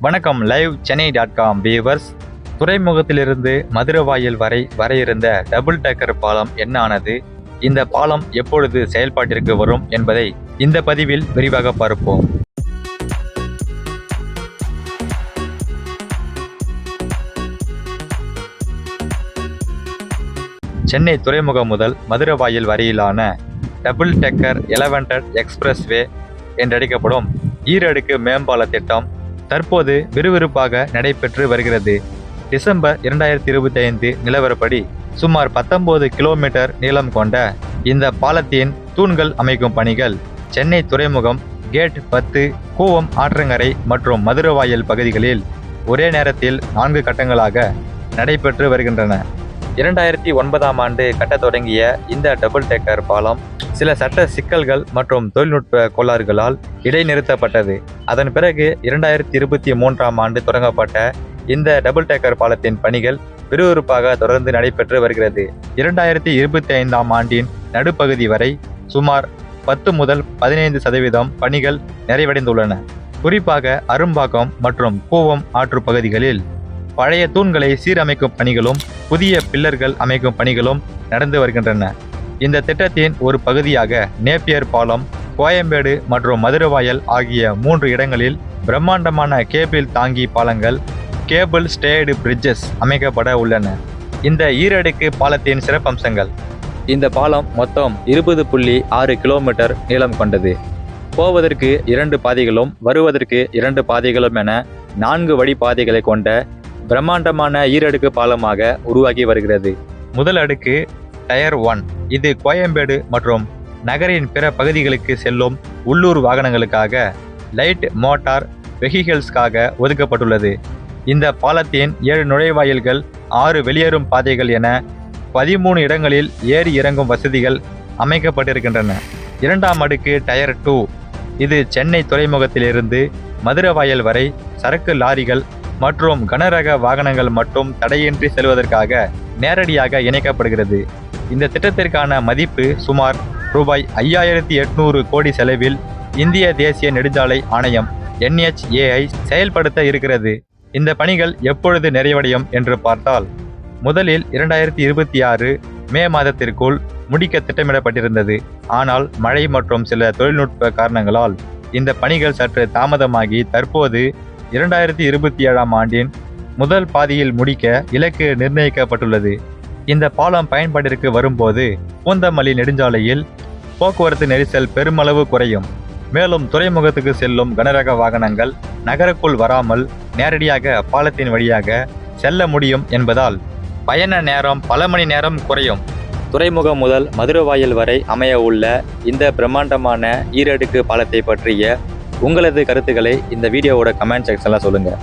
வணக்கம் live Chennai dot com viewers துறைமுகத்திலிருந்து மதுரவாயல் வரை வர இருந்த டபுள் டேக்கர் பாலம் என்ன ஆனது? இந்த பாலம் எப்பொழுது செயல்பாட்டிற்கு வரும் என்பதை இந்த பதிவில் விரிவாக பார்ப்போம். சென்னை துறைமுகம் முதல் மதுரவாயல் வரையிலான டபுள் டெக்கர் எலவெண்டட் எக்ஸ்பிரஸ்வே என்றழைக்கப்படும் ஈரடுக்கு மேம்பால திட்டம் தற்போது விறுவிறுப்பாக நடைபெற்று வருகிறது. டிசம்பர் இரண்டாயிரத்தி இருபத்தி ஐந்து நிலவரப்படி சுமார் பத்தொன்பது கிலோமீட்டர் நீளம் கொண்ட இந்த பாலத்தின் தூண்கள் அமைக்கும் பணிகள் சென்னை துறைமுகம் கேட் பத்து கூவம் ஆற்றங்கரை மற்றும் மதுரவாயல் பகுதிகளில் ஒரே நேரத்தில் நான்கு கட்டங்களாக நடைபெற்று வருகின்றன. இரண்டாயிரத்தி ஒன்பதாம் ஆண்டு கட்டத் தொடங்கிய இந்த டபுள் டேக்கர் பாலம் சில சட்ட சிக்கல்கள் மற்றும் தொழில்நுட்ப கோளாறுகளால் இடைநிறுத்தப்பட்டது. அதன் பிறகு இரண்டாயிரத்தி இருபத்தி மூன்றாம் ஆண்டு தொடங்கப்பட்ட இந்த டபுள் டேக்கர் பாலத்தின் பணிகள் விறுவிறுப்பாக தொடர்ந்து நடைபெற்று வருகிறது. இரண்டாயிரத்தி இருபத்தி ஐந்தாம் ஆண்டின் நடுப்பகுதி வரை சுமார் பத்து முதல் பதினைந்து சதவீதம் பணிகள் நிறைவடைந்துள்ளன. குறிப்பாக அரும்பாக்கம் மற்றும் கூவம் ஆற்று பகுதிகளில் பழைய தூண்களை சீரமைக்கும் பணிகளும் புதிய பில்லர்கள் அமைக்கும் பணிகளும் நடந்து வருகின்றன. இந்த திட்டத்தின் ஒரு பகுதியாக நேப்பியர் பாலம் கோயம்பேடு மற்றும் மதுரவாயல் ஆகிய மூன்று இடங்களில் பிரம்மாண்டமான கேபிள் தாங்கி பாலங்கள் கேபிள் ஸ்டேடு பிரிட்ஜஸ் அமைக்கப்பட உள்ளன. இந்த ஈரடுக்கு பாலத்தின் சிறப்பம்சங்கள். இந்த பாலம் மொத்தம் இருபது புள்ளி ஆறு கிலோமீட்டர் நீளம் கொண்டது. போவதற்கு இரண்டு பாதைகளும் வருவதற்கு இரண்டு பாதைகளும் என நான்கு வழி பாதைகளை கொண்ட பிரம்மாண்டமான ஈரடுக்கு பாலமாக உருவாகி வருகிறது. முதல் அடுக்கு டயர் ஒன். இது கோயம்பேடு மற்றும் நகரின் பிற பகுதிகளுக்கு செல்லும் உள்ளூர் வாகனங்களுக்காக லைட் மோட்டார் வெஹிக்கிள்ஸ்க்காக ஒதுக்கப்பட்டுள்ளது. இந்த பாலத்தின் ஏழு நுழைவாயில்கள் ஆறு வெளியேறும் பாதைகள் என பதிமூணு இடங்களில் ஏறி இறங்கும் வசதிகள் அமைக்கப்பட்டிருக்கின்றன. இரண்டாம் அடுக்கு டயர் டூ. இது சென்னை துறைமுகத்திலிருந்து மதுரவாயல் வரை சரக்கு லாரிகள் மற்றும் கனரக வாகனங்கள் மட்டும் தடையின்றி செல்வதற்காக நேரடியாக இணைக்கப்படுகிறது. இந்த திட்டத்திற்கான மதிப்பு சுமார் ரூபாய் ஐயாயிரத்தி எட்நூறு கோடி செலவில் இந்திய தேசிய நெடுஞ்சாலை ஆணையம் என்ஹெச்ஏஐ செயல்படுத்த இருக்கிறது. இந்த பணிகள் எப்பொழுது நிறைவடையும் என்று பார்த்தால் முதலில் இரண்டாயிரத்தி இருபத்தி ஆறு மே மாதத்திற்குள் முடிக்க திட்டமிடப்பட்டிருந்தது. ஆனால் மழை மற்றும் சில தொழில்நுட்ப காரணங்களால் இந்த பணிகள் சற்று தாமதமாகி தற்போது இரண்டாயிரத்தி இருபத்தி ஏழாம் ஆண்டின் முதல் பாதியில் முடிக்க இலக்கு நிர்ணயிக்கப்பட்டுள்ளது. இந்த பாலம் பயன்பாட்டிற்கு வரும்போது பூந்தமல்லி நெடுஞ்சாலையில் போக்குவரத்து நெரிசல் பெருமளவு குறையும். மேலும் துறைமுகத்துக்கு செல்லும் கனரக வாகனங்கள் நகருக்குள் வராமல் நேரடியாக பாலத்தின் வழியாக செல்ல முடியும் என்பதால் பயண நேரம் பல மணி நேரம் குறையும். துறைமுகம் முதல் மதுரவாயல் வரை அமைய உள்ள இந்த பிரம்மாண்டமான ஈரடுக்கு பாலத்தை பற்றிய உங்களது கருத்துக்களை இந்த வீடியோவோட கமெண்ட் செக்ஷனில் சொல்லுங்கள்